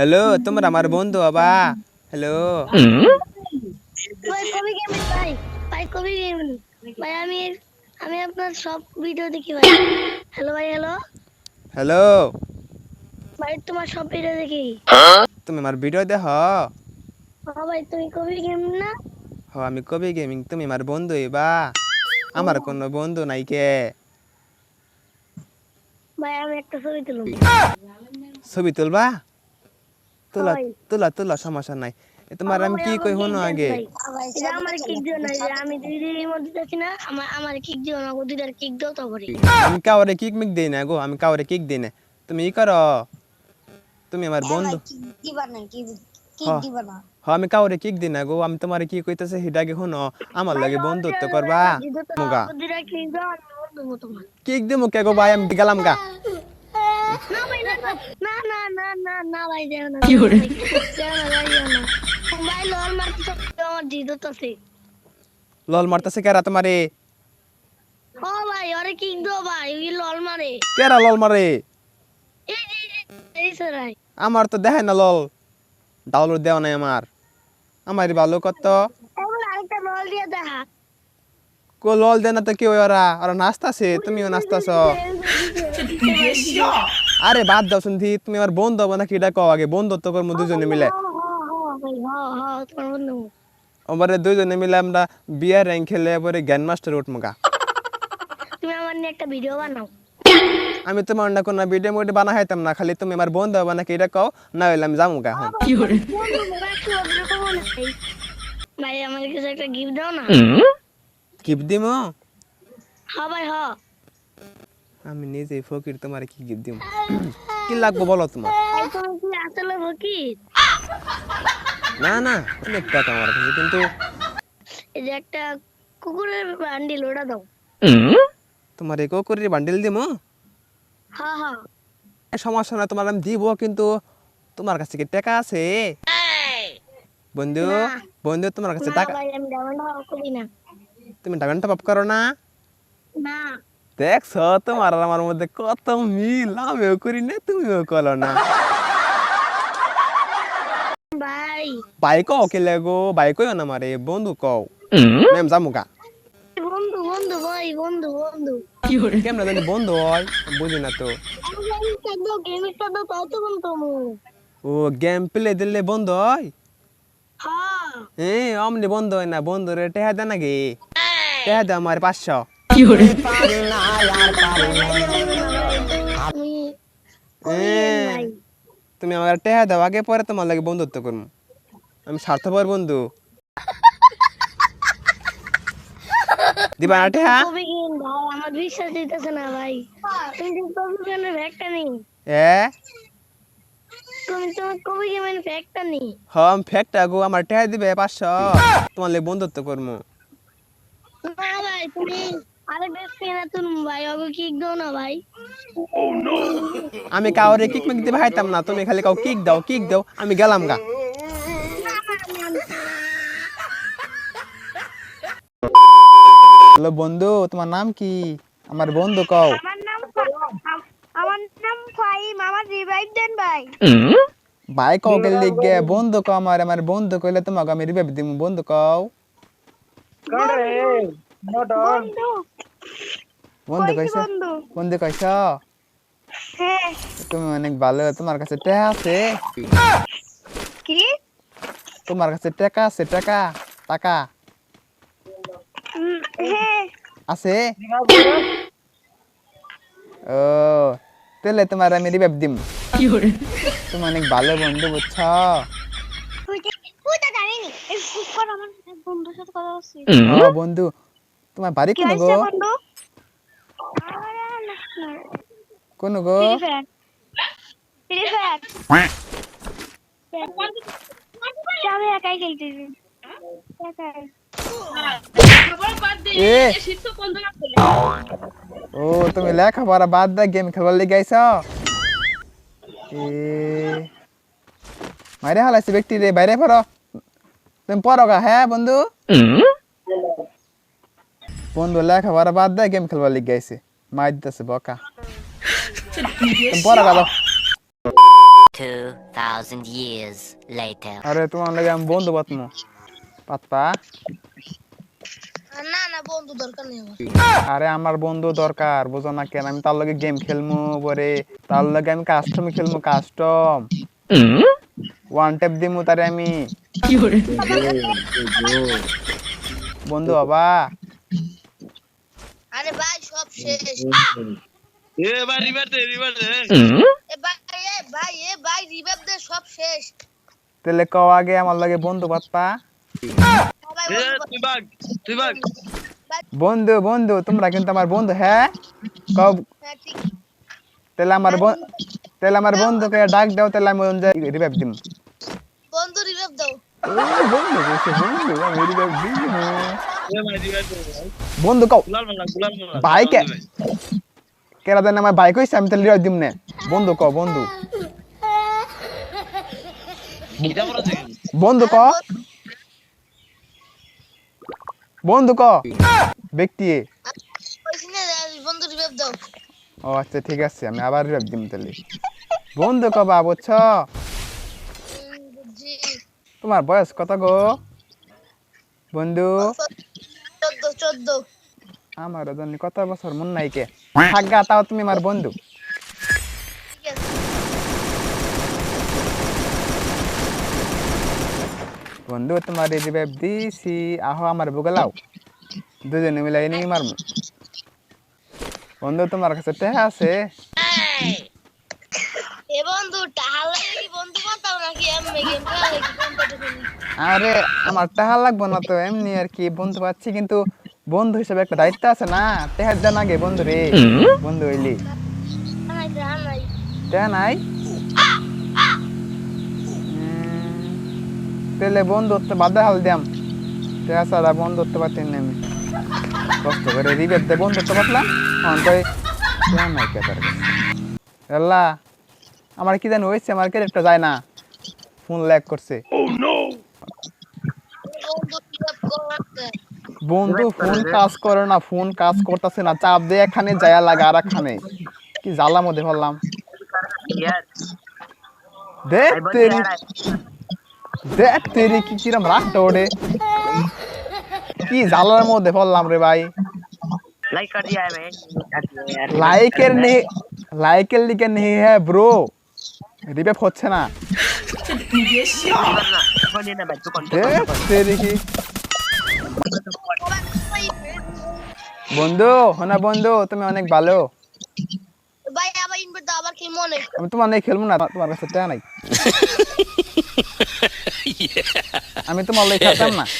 Hello তোমরা আমার বন্ধু বাবা। হ্যালো। ভাই কবি গেমিং ভাই ভাই কবি গেমিং? ভাই আমি আমি আপনার সব ভিডিও দেখি ভাই। হ্যালো ভাই হ্যালো। হ্যালো। ভাই তোমার সব ভিডিও দেখি। তুমি আমার ভিডিও দেখ? হ্যাঁ ভাই তুমি কবি গেমিং না? হ আমি কবি গেমিং? তুমি আমার বন্ধু বা আমার কোনো বন্ধু নাই কে। ভাই আমি একটা ছবি তুলুম ছবি তুলবা? তোলা তোলা তোলা সমস্যা নাই। তোমার আমি কি কই হনো আগে? আমার কিক দিও না আমি দুই দিনের মধ্যে দেখি না আমার আমার কিক দিও না গো কিক দাও তো করে আমি কাউরে কিক মিক দেই না গো আমি কাউরে কিক দেই না। তুমি ই করো তুমি আমার বন্ধু। দিবা না কি কি হ্যাঁ। দিবা না। হ আমি কাউরে কিক দিই না গো আমি তোমারে কি কইতেছে হিডাকে হনো আমার লাগে বন্ধুত্ব করবা। মুগা। কিক কিক দিমু কে গো ভাই আমি গেলাম গা। না না না না না ভাই না কি হরে দেও না ভাই দেও না ভাই লল মারতে তো আমার জিদো তো আছে লল মারতেছে কেরা তোমারে ও ভাই ওরে কিক দাও ভাই ওই লল মারে কেরা লল মারে এই এই সরাই আমার তো দেখায় না লল ডাউনলোড দেওয়া নাই আমার আমার ভালো কত আরেকটা লল দিয়ে দেখা কো লল দেয় না তো কি ওরা ওরা নাচতাছে তুমিও নাচতাছ আরে বাদ দাও শুনছি তুমি আমার বন্ধু হব নাকি এটা কও আগে? বন্ধুত্ব করব দুজনে মিলে। আমারে দুজনে মিলে আমরা বিয়ার র্যাঙ্ক খেলে এবারে জ্ঞান মাস্টার উঠমু গা। তুমি আমার নিয়ে একটা ভিডিও বানাও। আমি তোমার না কোনো ভিডিও মুডি বানা হাইতাম না খালি তুমি আমার বন্ধু হব নাকি এটা কও না হইলে আমি যাব গা এখন। ভাই আমার কাছে একটা গিফট দাও না। গিফট দিমু? হ্যাঁ ভাই হ। আমি নিজে ফকির তোমার কি গিফট দিমু? কি লাগবো বলো তোমার? তুমি আসলে ফকির? না না অনেক টাকা আমার কাছে কিন্তু এই যে একটা কুকুরের বান্ডিল ওটা দাও। তোমার এই করির বান্ডিল দিমু? হ্যাঁ হ্যাঁ। সমস্যা না তোমার আমি দিব কিন্তু তোমার কাছে কি টাকা আছে? বন্ধু বন্ধু তোমার কাছে টাকা তুমি ডায়মন্ড টপ করো না। না। দেখছ তোমার আর আমার মধ্যে কত মিল? আমিও করি না তুমিও করো না। ভাই বাইক কেলে গো বাইক না মারে বন্ধু কও। ম্যাম জামুকা বন্ধু বন্ধু ভাই বন্ধু বন্ধু। কেমন জানি বন্ধু হয় বুঝি না তো। ও গেম প্লে দিলে বন্ধু হয়? হ্যাঁ। অমনি বন্ধ হয় না বন্ধু রে টেহা দে নাকি? টেহা দে আমার পাঁচশো। তুমি হ্যাঁ আমার টেহা দাও, আগে পরে তোমার লাগে বন্ধুত্ব করব আমি স্বার্থপর বন্ধু। দিবা টেহা আমার বিশ্বাস দিতেছে না ভাই তুমি যে কবি নেই এ? তুমি কবি নেই ফেকটা গো, আমার টেহা দিবে পাঁচশো। তোমার লাগে বন্ধুত্ব করব না ভাই তুমি ভাই? আমি কাউরে কিক মিক দিবে হাইতাম না তুমি খালি কাউ কিক দাও কিক দাও আমি গেলাম গা। হ্যালো বন্ধু তোমার নাম কি? আমার বন্ধু কও। আমার নাম আমার নাম ফাইম আমার রিভাইভ দেন ভাই। ভাই কও কে লিগে বন্ধু কও আমার আমার বন্ধু কইলে তোমাকে আমি রিভাইভ দিমু বন্ধু কও। বন্ধু বন্ধু। কইছ বন্ধু। বন্ধু হ্যাঁ। তুমি অনেক ভালো তোমার কাছে টাকা আছে? কি? তোমার কাছে টাকা আছে টাকা? টাকা? আছে? ও তাহলে তোমার আমি রিভাইভ দিম। তুমি অনেক ভালো বন্ধু বুঝছ? বন্ধু। তোমার বাড়ি কোন গো বন্ধু আরে না না কোন গো ফ্রি ফায়ার ফ্রি ফায়ার আমি একাই খেলতেছি একাই এ ও তুমি লেখাপড়া বাদ দা গেম খেলবার লেগে আইছ এ মাইরে হালাইছে ব্যক্তি রে বাইরে পড়ো তুমি পড়ো গা হ্যাঁ বন্ধু বন্ধু লেখাপড়া বাদ দা গেম খেলবার লেগে আইছে। মার দিতেছে বকা। পড়ো 2,000 years later. আরে তোমার লাগে আমি বন্ধু পাতমু পাতপা না না বন্ধু দরকার নেই আমার। আরে আমার বন্ধু দরকার বুঝো না কেন? আমি তার লগে গেম খেলমু পরে। তার লগে আমি কাস্টম খেলমু কাস্টম ওয়ান ট্যাপ দিমু তারে আমি। বন্ধু বাবা। শেষ। এ ভাই রিভার দে রিভার দে এ ভাই এ ভাই এ ভাই রিভাইভ দে সব শেষ। তাহলে কও আগে আমার লগে বন্ধু এ বন্ধু বন্ধু বন্ধু তোমরা কিন্তু আমার বন্ধু হ্যাঁ? কও হ্যাঁ তাহলে আমার তাহলে আমার বন্ধুকে ডাক দাও তাহলে আমি রিভাইভ দিম। বন্ধু রিভাইভ দাও। বন্ধু বন্ধু আমি revive দিম। বন্ধু কও। বাইকে। কেরা দেন আমার বাইক হইছে আমি তাহলে দিম না বন্ধু কও বন্ধু। বন্ধু ক বন্ধু ক ব্যক্তি ও আচ্ছা ঠিক আছে আমি আবার রিভাইভ দিম তাহলে। বন্ধু ক বা বুঝছ? তোমার বয়স কত গো? বন্ধু। চোদ্দ। আমার জানি কত বছর মন নাই কে? থাকগা তাও তুমি আমার বন্ধু। বন্ধু তোমার রিভাইভ দিছি। আহো আমার বুগলাও দুজনে মিলাই নিয়ে মারমু। বন্ধু তোমার কাছে আছে। এ বন্ধু বন্ধু বাতাও নাকি? এমনি গেম খেলা নাকি আরে আমার টাহা লাগবো না তো এমনি আর কি। বন্ধু পাচ্ছি কিন্তু বন্ধু হিসেবে একটা দায়িত্ব আছে না? টেহার দেন আগে বন্ধু রে। বন্ধু হইলি। নাই। জান নাই তাহলে বন্ধুত্ব বাধা হাল দিয়াম। টেহা ছাড়া বন্ধুত্ব পাচ্ছি না আমি। কষ্ট করে রিবেট দে বন্ধুত্ব পাতলাম। এখন কই? নাই কে তার আল্লাহ আমার কি জানি হয়েছে আমার ক্যারেক্টার যায় না। ফোন ল্যাগ করছে। বন্ধু রিভাইভ বন্ধু ফোন কাজ করে না ফোন কাজ করতেছে না। চাপ দিয়ে এখানে যায়া লাগা আর একখানে কি জ্বালা মধ্যে ফেললাম দেখ তেরি। কি কিরম রাখটা ওড়ে কি জ্বালার মধ্যে ফেললাম রে ভাই। লাইকের নেই লাইকের লিখে নেই হ্যাঁ ব্রো রিপেপ হচ্ছে না। দেখ দেখতে কি। বন্ধু হোনা বন্ধু তুমি অনেক ভালো। ভাই আবার ইনভাইট দাও আবার খেলব না আমি তোমার নাই খেলব না তোমার কাছে টাকা নাই। আমি তোমার লাই খেলতাম না।